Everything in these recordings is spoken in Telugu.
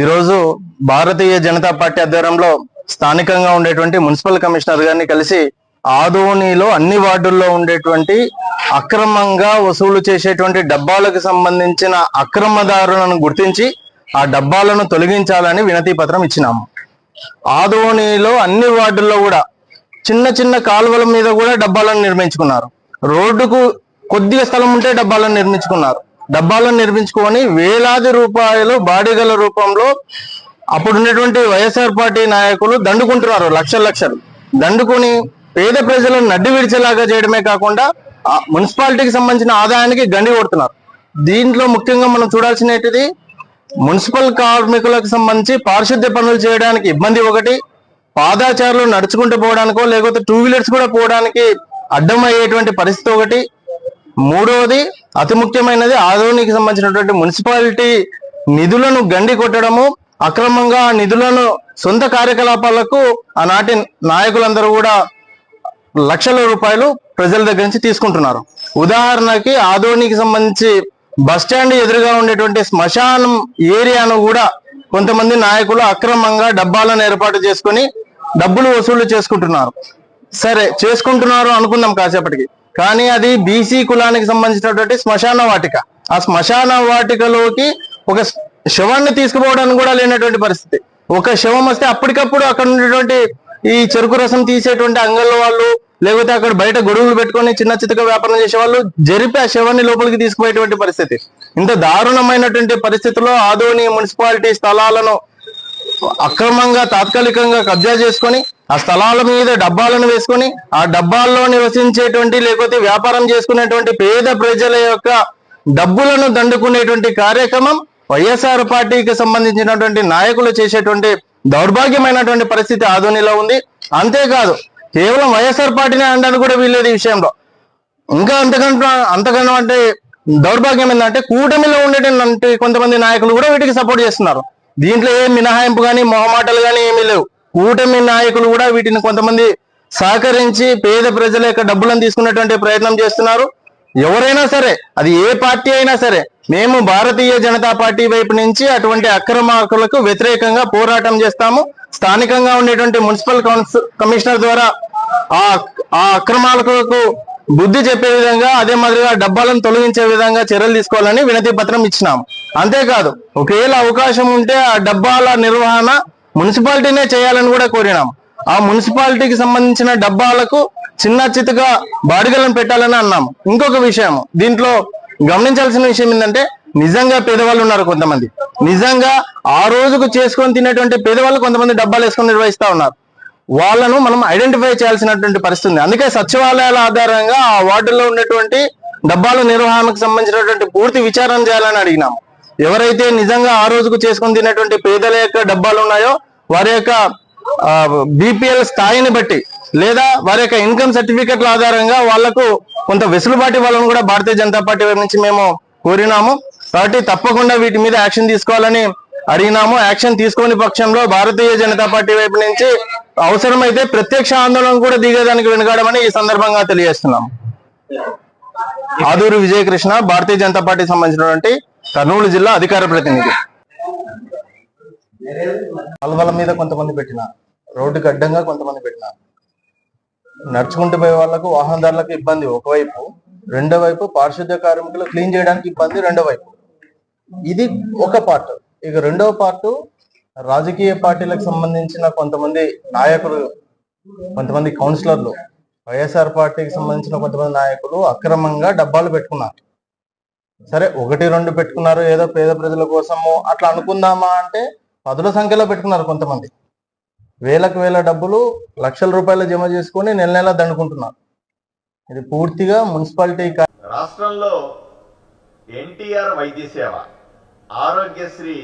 ఈరోజు భారతీయ జనతా పార్టీ ఆధ్వర్యంలో స్థానికంగా ఉండేటువంటి మున్సిపల్ కమిషనర్ గారిని కలిసి ఆదోనిలో అన్ని వార్డుల్లో ఉండేటువంటి అక్రమంగా వసూలు చేసేటువంటి డబ్బాలకు సంబంధించిన అక్రమదారులను గుర్తించి ఆ డబ్బాలను తొలగించాలని వినతి పత్రం ఇచ్చినాము. ఆదోనిలో అన్ని వార్డుల్లో కూడా చిన్న చిన్న కాలువల మీద కూడా డబ్బాలను నిర్మించుకున్నారు. రోడ్డుకు కొద్దిగా స్థలం ఉంటే డబ్బాలను నిర్మించుకున్నారు. డబ్బాలను నిర్మించుకొని వేలాది రూపాయలు బాడీగల రూపంలో అప్పుడున్నటువంటి వైఎస్ఆర్ పార్టీ నాయకులు దండుకుంటున్నారు లక్షల లక్షలు. దండుకొని పేద ప్రజలను నడ్డి విడిచేలాగా చేయడమే కాకుండా మున్సిపాలిటీకి సంబంధించిన ఆదాయానికి గండి కొడుతున్నారు. దీంట్లో ముఖ్యంగా మనం చూడాల్సినది మున్సిపల్ కార్మికులకు సంబంధించి పారిశుద్ధ్య పనులు చేయడానికి ఇబ్బంది ఒకటి పాదాచారులు నడుచుకుంటూ పోవడానికో లేకపోతే టూ వీలర్స్ కూడా పోవడానికి అడ్డం అయ్యేటువంటి పరిస్థితి ఒకటి. మూడవది అతి ముఖ్యమైనది ఆదోనికి సంబంధించినటువంటి మున్సిపాలిటీ నిధులను గండి కొట్టడము అక్రమంగా ఆ నిధులను సొంత కార్యకలాపాలకు ఆనాటి నాయకులందరూ కూడా లక్షల రూపాయలు ప్రజల దగ్గర నుంచి తీసుకుంటున్నారు. ఉదాహరణకి ఆదోనికి సంబంధించి బస్ స్టాండ్ ఎదురుగా ఉండేటువంటి శ్మశానం ఏరియాను కూడా కొంతమంది నాయకులు అక్రమంగా డబ్బాలను ఏర్పాటు చేసుకొని డబ్బులు వసూలు చేసుకుంటున్నారు. సరే చేసుకుంటున్నారు అనుకుందాం కాసేపటికి. కానీ అది బీసీ కులానికి సంబంధించినటువంటి శ్మశాన వాటిక. ఆ శ్మశాన వాటికలోకి ఒక శవాన్ని తీసుకుపోవడానికి కూడా లేనటువంటి పరిస్థితి. ఒక శవం వస్తే అప్పటికప్పుడు అక్కడ ఉన్నటువంటి ఈ చెరుకు రసం తీసేటువంటి అంగళ్ళ వాళ్ళు లేకపోతే అక్కడ బయట గొడుగులు పెట్టుకొని చిన్న చితక వ్యాపారం చేసే వాళ్ళు జరిపి ఆ శవాన్ని లోపలికి తీసుకుపోయేటువంటి పరిస్థితి. ఇంత దారుణమైనటువంటి పరిస్థితిలో ఆదోని మున్సిపాలిటీ స్థలాలను అక్రమంగా తాత్కాలికంగా కబ్జా చేసుకొని ఆ స్థలాల మీద డబ్బాలను వేసుకుని ఆ డబ్బాల్లో నివసించేటువంటి లేకపోతే వ్యాపారం చేసుకునేటువంటి పేద ప్రజల యొక్క డబ్బులను దండుకునేటువంటి కార్యక్రమం వైఎస్ఆర్ పార్టీకి సంబంధించినటువంటి నాయకులు చేసేటువంటి దౌర్భాగ్యమైనటువంటి పరిస్థితి ఆధోనిలో ఉంది. అంతేకాదు కేవలం వైఎస్ఆర్ పార్టీనే అనడానికి కూడా వీల్లేదు ఈ విషయంలో. ఇంకా అంతకంటే అంతకన్నా అంటే దౌర్భాగ్యం ఏంటంటే కూటమిలో ఉండేటువంటి కొంతమంది నాయకులు కూడా వీటికి సపోర్ట్ చేస్తున్నారు. దీంట్లో ఏ మినహాయింపు కానీ మొహమాటలు కానీ ఏమీ లేవు. కూటమి నాయకులు కూడా వీటిని కొంతమంది సహకరించి పేద ప్రజల యొక్క డబ్బులను తీసుకునేటువంటి ప్రయత్నం చేస్తున్నారు. ఎవరైనా సరే అది ఏ పార్టీ అయినా సరే మేము భారతీయ జనతా పార్టీ వైపు నుంచి అటువంటి అక్రమాకులకు వ్యతిరేకంగా పోరాటం చేస్తాము. స్థానికంగా ఉండేటువంటి మున్సిపల్ కౌన్సిల్ కమిషనర్ ద్వారా ఆ ఆ అక్రమాలకు బుద్ధి చెప్పే విధంగా అదే మాదిరిగా డబ్బాలను తొలగించే విధంగా చర్యలు తీసుకోవాలని వినతి పత్రం ఇచ్చినాం అంతేకాదు ఒకవేళ అవకాశం ఉంటే ఆ డబ్బాల నిర్వహణ మున్సిపాలిటీనే చేయాలని కూడా కోరినాం. ఆ మున్సిపాలిటీకి సంబంధించిన డబ్బాలకు చిన్న చితగా బాడిగలను పెట్టాలని అన్నాం. ఇంకొక విషయం దీంట్లో గమనించాల్సిన విషయం ఏంటంటే నిజంగా పేదవాళ్ళు ఉన్నారు కొంతమంది. నిజంగా ఆ రోజుకు చేసుకొని తినేటువంటి పేదవాళ్ళు కొంతమంది డబ్బాలు వేసుకొని నిర్వహిస్తా ఉన్నారు. వాళ్ళను మనం ఐడెంటిఫై చేయాల్సినటువంటి పరిస్థితి ఉంది. అందుకే సచివాలయాల ఆధారంగా ఆ వార్డుల్లో ఉన్నటువంటి డబ్బాల నిర్వహణకు సంబంధించినటువంటి పూర్తి విచారణ చేయాలని అడిగినాం. ఎవరైతే నిజంగా ఆ రోజుకు చేసుకుని తినేటువంటి పేదల యొక్క డబ్బాలు ఉన్నాయో వారి యొక్క బీపీఎల్ స్థాయిని బట్టి లేదా వారి యొక్క ఇన్కమ్ సర్టిఫికెట్ల ఆధారంగా వాళ్ళకు కొంత వెసులుబాటు వాళ్ళని కూడా భారతీయ జనతా పార్టీ వైపు నుంచి మేము కోరినాము. కాబట్టి తప్పకుండా వీటి మీద యాక్షన్ తీసుకోవాలని అడిగినాము. యాక్షన్ తీసుకోని పక్షంలో భారతీయ జనతా పార్టీ వైపు నుంచి అవసరమైతే ప్రత్యక్ష ఆందోళన కూడా దిగేదానికి వెనుకాడమని ఈ సందర్భంగా తెలియజేస్తున్నాము. ఆదూరు విజయకృష్ణ భారతీయ జనతా పార్టీ సంబంధించినటువంటి కర్నూలు జిల్లా అధికార ప్రతినిధి. కాలువల మీద కొంతమంది పెట్టిన రోడ్డుకి అడ్డంగా కొంతమంది పెట్టిన నడుచుకుంటూ పోయే వాళ్ళకు వాహనదారులకు ఇబ్బంది ఒకవైపు రెండో వైపు పారిశుద్ధ్య కార్మికులు క్లీన్ చేయడానికి ఇబ్బంది రెండో వైపు. ఇది ఒక పార్ట్. ఇక రెండవ పార్ట్ రాజకీయ పార్టీలకు సంబంధించిన కొంతమంది నాయకులు కొంతమంది కౌన్సిలర్లు వైఎస్ఆర్ పార్టీకి సంబంధించిన కొంతమంది నాయకులు అక్రమంగా డబ్బాలు పెట్టుకున్నారు. సరే ఒకటి రెండు పెట్టుకున్నారు ఏదో పేద ప్రజల కోసము అట్లా అనుకుందామా అంటే పదుల సంఖ్యలో పెట్టుకున్నారు కొంతమంది. వేలకు వేల డబ్బులు లక్షల రూపాయలు జమ చేసుకుని నెల నెల దండుకుంటున్నారు. ఇది పూర్తిగా మున్సిపాలిటీ రాష్ట్రంలో ఎన్టీఆర్ వైద్య సేవ ఆరోగ్యశ్రీ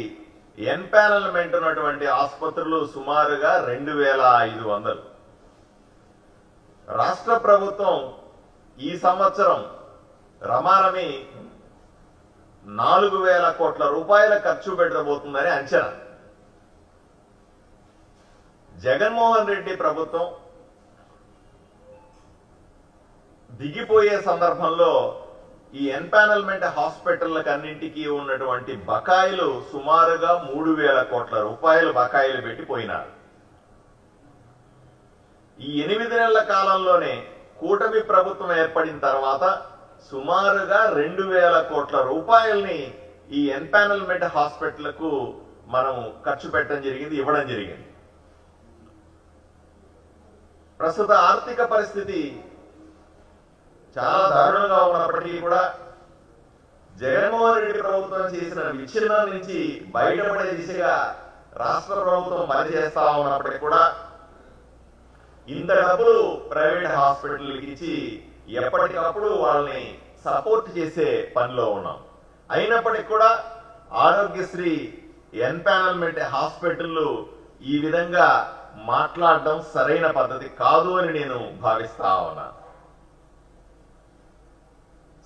ఎన్పానల్మెంట్ ఉన్నటువంటి ఆసుపత్రులు సుమారుగా రెండు వేల ఐదు వందలు. రాష్ట్ర ప్రభుత్వం ఈ సంవత్సరం రమారమి నాలుగు వేల కోట్ల రూపాయల ఖర్చు పెట్టబోతుందని అంచనా. జగన్మోహన్ రెడ్డి ప్రభుత్వం దిగిపోయే సందర్భంలో ఈ ఎన్పానల్మెంట్ హాస్పిటళ్ళకి అన్నింటికి ఉన్నటువంటి బకాయిలు సుమారుగా మూడు వేల కోట్ల రూపాయలు బకాయిలు పెట్టిపోయినారు. ఈ ఎనిమిది నెలల కాలంలోనే కూటమి ప్రభుత్వం ఏర్పడిన తర్వాత సుమారుగా రెండు వేల కోట్ల రూపాయల్ని ఈ ఎన్పానల్మెంట్ హాస్పిటల్కు మనం ఖర్చు పెట్టడం జరిగింది ఇవ్వడం జరిగింది. ప్రస్తుత ఆర్థిక పరిస్థితి చాలా దారుణంగా ఉన్నప్పటికీ కూడా జగన్మోహన్ రెడ్డి ప్రభుత్వం చేసిన విచ్ఛిన్నం నుంచి బయటపడే దిశగా రాష్ట్ర ప్రభుత్వం పనిచేస్తా ఉన్నప్పటికీ కూడా ఇంత డబ్బులు ప్రైవేట్ హాస్పిటల్కి ఇచ్చి ఎప్పటికప్పుడు వాళ్ళని సపోర్ట్ చేసే పనిలో ఉన్నాం. అయినప్పటికీ కూడా ఆరోగ్యశ్రీ ఎన్పానల్మెంట్ హాస్పిటల్ ఈ విధంగా మాట్లాడడం సరైన పద్ధతి కాదు అని నేను భావిస్తా ఉన్నా.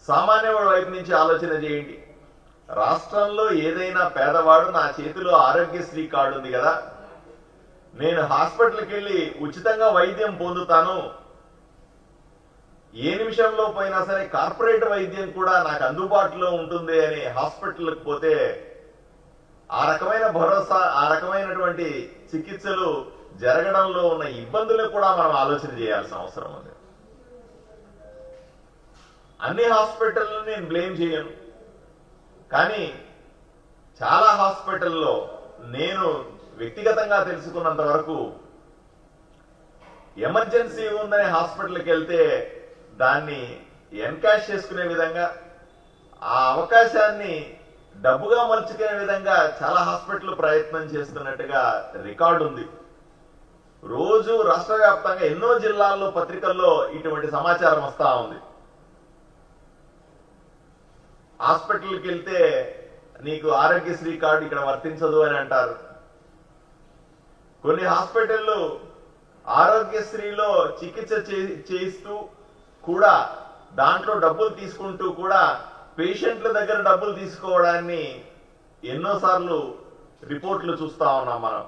సామాన్యవాడి వైపు నుంచి ఆలోచన చేయండి. రాష్ట్రంలో ఏదైనా పేదవాడు నా చేతిలో ఆరోగ్యశ్రీ కార్డు ఉంది కదా. నేను హాస్పిటల్కి వెళ్ళి ఉచితంగా వైద్యం పొందుతాను. ఏ నిమిషంలో పోయినా సరే కార్పొరేట్ వైద్యం కూడా నాకు అందుబాటులో ఉంటుంది అని హాస్పిటల్కి పోతే ఆ రకమైన భరోసా ఆ రకమైనటువంటి చికిత్సలు జరగడంలో ఉన్న ఇబ్బందులు కూడా మనం ఆలోచన చేయాల్సిన అవసరం ఉంది. అన్ని హాస్పిటల్ని నేను బ్లేమ్ చేయను. కానీ చాలా హాస్పిటల్లో నేను వ్యక్తిగతంగా తెలుసుకున్నంత వరకు ఎమర్జెన్సీ ఉందని హాస్పిటల్కి వెళ్తే దాన్ని ఎన్కాష్ చేసుకునే విధంగా ఆ అవకాశాన్ని డబ్బుగా మలుచుకునే విధంగా చాలా హాస్పిటల్ ప్రయత్నం చేస్తున్నట్టుగా రికార్డు ఉంది. రోజు రాష్ట్ర వ్యాప్తంగా ఎన్నో జిల్లాల్లో పత్రికల్లో ఇటువంటి సమాచారం వస్తూ ఉంది. హాస్పిటల్కి వెళ్తే నీకు ఆరోగ్యశ్రీ కార్డు ఇక్కడ వర్తించదు అని అంటారు. కొన్ని హాస్పిటళ్ళు ఆరోగ్యశ్రీలో చికిత్స చే- చేయిస్తూ కూడా దాంట్లో డబ్బులు తీసుకుంటూ కూడా పేషెంట్ల దగ్గర డబ్బులు తీసుకోవడాన్ని ఎన్నోసార్లు రిపోర్ట్లు చూస్తా ఉన్నాం మనం.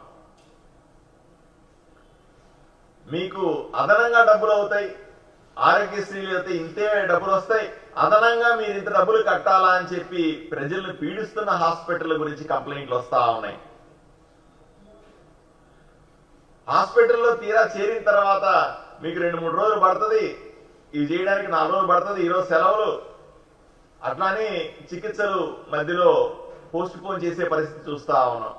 మీకు అదనంగా డబ్బులు అవుతాయి. ఆరోగ్యశ్రీలు అయితే ఇంతే డబ్బులు వస్తాయి అదనంగా మీరు ఇంత డబ్బులు కట్టాలా అని చెప్పి ప్రజల్ని పీడిస్తున్న హాస్పిటల్ గురించి కంప్లైంట్లు వస్తా ఉన్నాయి. హాస్పిటల్లో తీరా చేరిన తర్వాత మీకు రెండు మూడు రోజులు పడుతుంది. ఇది చేయడానికి నాలుగు రోజులు పడుతుంది. ఈరోజు సెలవులు. అట్లానే చికిత్సలు మధ్యలో పోస్ట్ పోన్ చేసే పరిస్థితి చూస్తా ఉన్నాం.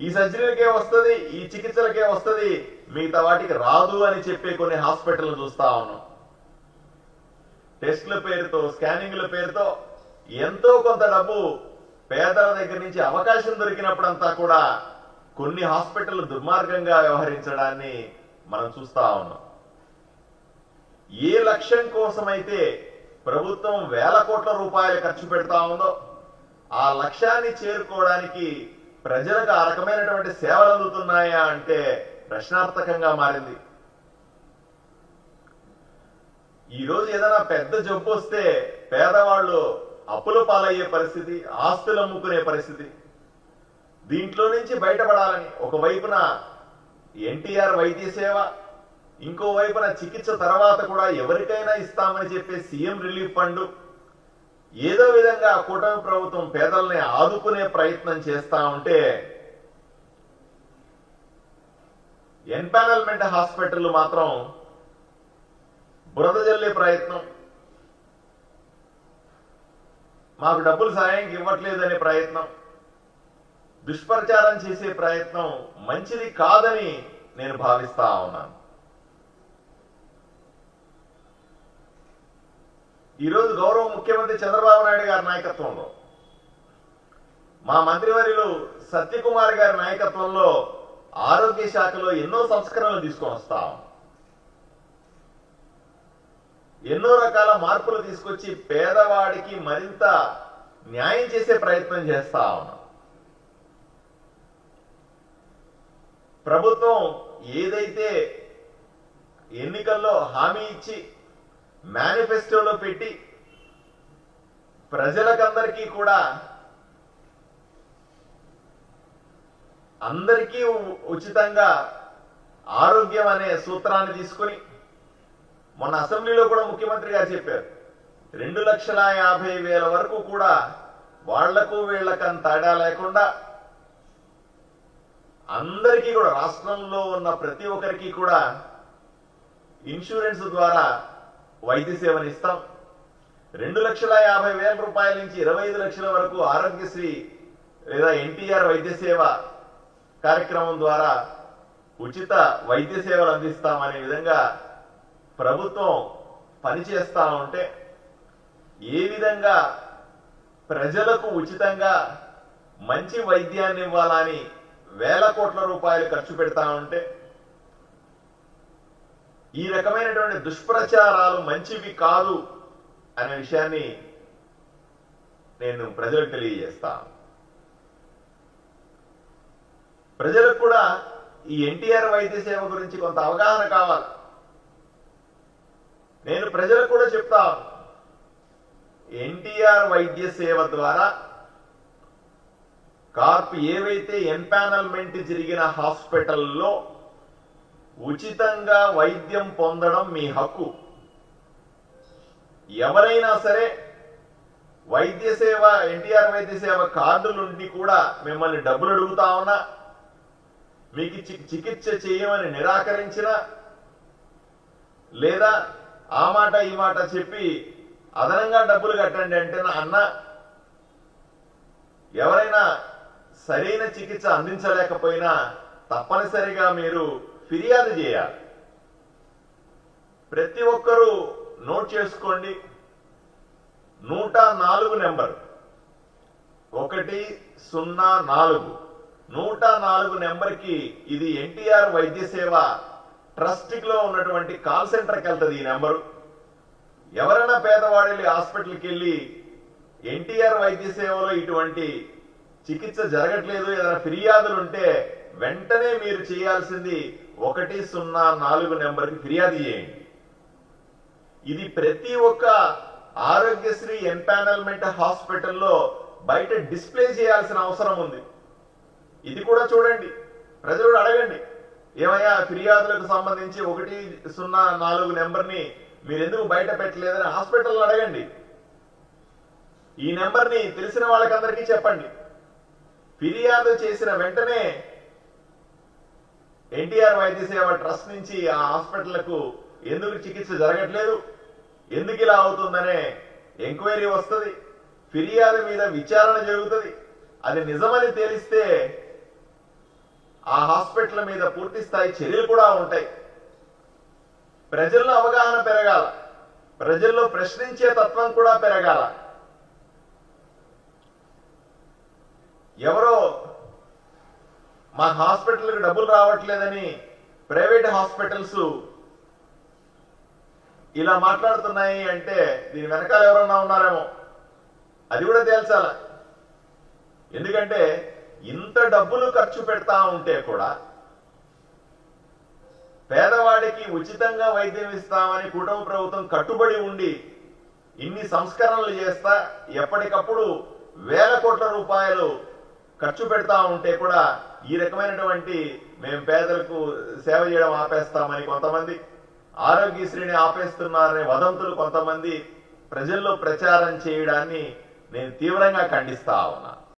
ఈ సర్జరీలకే వస్తుంది ఈ చికిత్సలకే వస్తుంది మిగతా వాటికి రాదు అని చెప్పే కొన్ని హాస్పిటల్ చూస్తా ఉన్నాం. టెస్ట్ల పేరుతో స్కానింగ్ల పేరుతో ఎంతో కొంత డబ్బు పేదల దగ్గర నుంచి అవకాశం దొరికినప్పుడంతా కూడా కొన్ని హాస్పిటల్ దుర్మార్గంగా వ్యవహరించడాన్ని మనం చూస్తా ఉన్నాం. ఏ లక్ష్యం కోసమైతే ప్రభుత్వం వేల కోట్ల రూపాయలు ఖర్చు పెడతా ఉందో ఆ లక్ష్యాన్ని చేరుకోవడానికి ప్రజలకు ఆ రకమైనటువంటి సేవలు అందుతున్నాయా అంటే ప్రశ్నార్థకంగా మారింది. ఈ రోజు ఏదైనా పెద్ద జబ్బు వస్తే పేదవాళ్ళు అప్పుల పాలయ్యే పరిస్థితి ఆస్తులు అమ్ముకునే పరిస్థితి. దీంట్లో నుంచి బయటపడాలని ఒకవైపున ఎన్టీఆర్ వైద్య సేవ ఇంకో వైపున చికిత్స తర్వాత కూడా ఎవరికైనా ఇస్తామని చెప్పే సీఎం రిలీఫ్ ఫండ్ ఏదో విధంగా కూటమి ప్రభుత్వం పేదల్ని ఆదుకునే ప్రయత్నం చేస్తా ఉంటే ఎన్పానల్మెంట్ హాస్పిటల్ మాత్రం బురద జల్లే ప్రయత్నం. మాకు డబ్బులు సాయంకి ఇవ్వట్లేదనే ప్రయత్నం. దుష్ప్రచారం చేసే ప్రయత్నం మంచిది కాదని నేను భావిస్తా ఉన్నాను. ఈరోజు గౌరవ ముఖ్యమంత్రి చంద్రబాబు నాయుడు గారి నాయకత్వంలో మా మంత్రివర్యులు సత్యకుమార్ గారి నాయకత్వంలో ఆరోగ్య శాఖలో ఎన్నో సంస్కరణలు తీసుకొని వస్తాం. ఎన్నో రకాల మార్పులు తీసుకొచ్చి పేదవాడికి మరింత న్యాయం చేసే ప్రయత్నం చేస్తా ఉన్నాం. ప్రభుత్వం ఏదైతే ఎన్నికల్లో హామీ ఇచ్చి మేనిఫెస్టోలో పెట్టి ప్రజలకందరికీ కూడా అందరికీ ఉచితంగా ఆరోగ్యం అనే సూత్రాన్ని తీసుకొని మొన్న అసెంబ్లీలో కూడా ముఖ్యమంత్రి గారు చెప్పారు. రెండు లక్షల యాభై వేల వరకు కూడా వాళ్ళకు వీళ్ళకని తేడా లేకుండా అందరికీ కూడా రాష్ట్రంలో ఉన్న ప్రతి ఒక్కరికి కూడా ఇన్సూరెన్స్ ద్వారా వైద్య సేవను ఇస్తాం. రెండు లక్షల యాభై వేల రూపాయల నుంచి ఇరవై ఐదు లక్షల వరకు ఆరోగ్యశ్రీ లేదా ఎన్టీఆర్ వైద్య సేవ కార్యక్రమం ద్వారా ఉచిత వైద్య సేవలు అందిస్తామనే విధంగా ప్రభుత్వం పనిచేస్తా ఉంటే ఏ విధంగా ప్రజలకు ఉచితంగా మంచి వైద్యాన్ని ఇవ్వాలని వేల కోట్ల రూపాయలు ఖర్చు పెడతా ఉంటే ఈ రకమైనటువంటి దుష్ప్రచారాలు మంచివి కాదు అనే విషయాన్ని నేను ప్రజలకు తెలియజేస్తాను ప్రజలకు కూడా ఈ ఎన్టీఆర్ వైద్య సేవ గురించి కొంత అవగాహన కావాలి. నేను ప్రజలకు కూడా చెప్తా ఎన్టీఆర్ వైద్య సేవ ద్వారా కార్ప్ ఏవైతే ఎన్పానల్మెంట్ జరిగిన హాస్పిటల్లో ఉచితంగా వైద్యం పొందడం మీ హక్కు. ఎవరైనా సరే వైద్య సేవ ఎన్టీఆర్ వైద్య సేవ కార్డులుండి కూడా మిమ్మల్ని డబ్బులు అడుగుతా ఉన్నా మీకు చి- చికిత్స చేయమని నిరాకరించిన లేదా ఆ మాట ఈ మాట చెప్పి అదనంగా డబ్బులు కట్టండి అంటే నా అన్న ఎవరైనా సరైన చికిత్స అందించలేకపోయినా తప్పనిసరిగా మీరు ఫిర్యాదు చేయాలి. ప్రతి ఒక్కరూ నోట్ చేసుకోండి. నూట నాలుగు నెంబర్. ఒకటి సున్నా నాలుగు. నూట నాలుగు నెంబర్కి ఇది ఎన్టీఆర్ వైద్య సేవ ట్రస్ట్లో ఉన్నటువంటి కాల్ సెంటర్కి వెళ్తుంది ఈ నెంబరు. ఎవరైనా పేదవాడు వెళ్ళి హాస్పిటల్కి వెళ్ళి ఎన్టీఆర్ వైద్య సేవలో ఇటువంటి చికిత్స జరగట్లేదు ఏదైనా ఫిర్యాదులు ఉంటే వెంటనే మీరు చేయాల్సింది ఒకటి సున్నా నాలుగు నెంబర్కి ఫిర్యాదు చేయండి. ఇది ప్రతి ఒక్క ఆరోగ్యశ్రీ ఎంపానల్మెంట్ హాస్పిటల్లో బయట డిస్ప్లే చేయాల్సిన అవసరం ఉంది. ఇది కూడా చూడండి. ప్రజలు అడగండి. ఏమయ్యా ఫిర్యాదులకు సంబంధించి ఒకటి సున్నా నాలుగు నెంబర్ని మీరు ఎందుకు బయట పెట్టలేదని హాస్పిటల్లో అడగండి. ఈ నెంబర్ని తెలిసిన వాళ్ళకందరికీ చెప్పండి. ఫిర్యాదు చేసిన వెంటనే ఎన్టీఆర్ వైద్య సేవ ట్రస్ట్ నుంచి ఆ హాస్పిటల్కు ఎందుకు చికిత్స జరగట్లేదు? ఎందుకు ఇలా అవుతుందనే ఎంక్వైరీ వస్తుంది. ఫిర్యాదు మీద విచారణ జరుగుతుంది. అది నిజమని తేలిస్తే ఆ హాస్పిటల్ మీద పూర్తి స్థాయి చర్యలు కూడా ఉంటాయి. ప్రజల్లో అవగాహన పెరగాల. ప్రజల్లో ప్రశ్నించే తత్వం కూడా పెరగాల. ఎవరో మా హాస్పిటల్కి డబ్బులు రావట్లేదని ప్రైవేట్ హాస్పిటల్స్ ఇలా మాట్లాడుతున్నాయి అంటే దీని వెనకాల ఎవరన్నా ఉన్నారేమో. అది కూడా తేల్చాల. ఎందుకంటే ఇంత డబ్బులు ఖర్చు పెడతా ఉంటే కూడా పేదవాడికి ఉచితంగా వైద్యం ఇస్తామని కుటుంబ ప్రభుత్వం కట్టుబడి ఉండి ఇన్ని సంస్కరణలు చేస్తా ఎప్పటికప్పుడు వేల కోట్ల రూపాయలు ఖర్చు పెడతా ఉంటే కూడా ఈ రకమైనటువంటి మేము పేదలకు సేవ చేయడం ఆపేస్తామని కొంతమంది ఆరోగ్యశ్రీని ఆపేస్తున్నారనే వదంతులు కొంతమంది ప్రజల్లో ప్రచారం చేయడాన్ని నేను తీవ్రంగా ఖండిస్తా ఉన్నా.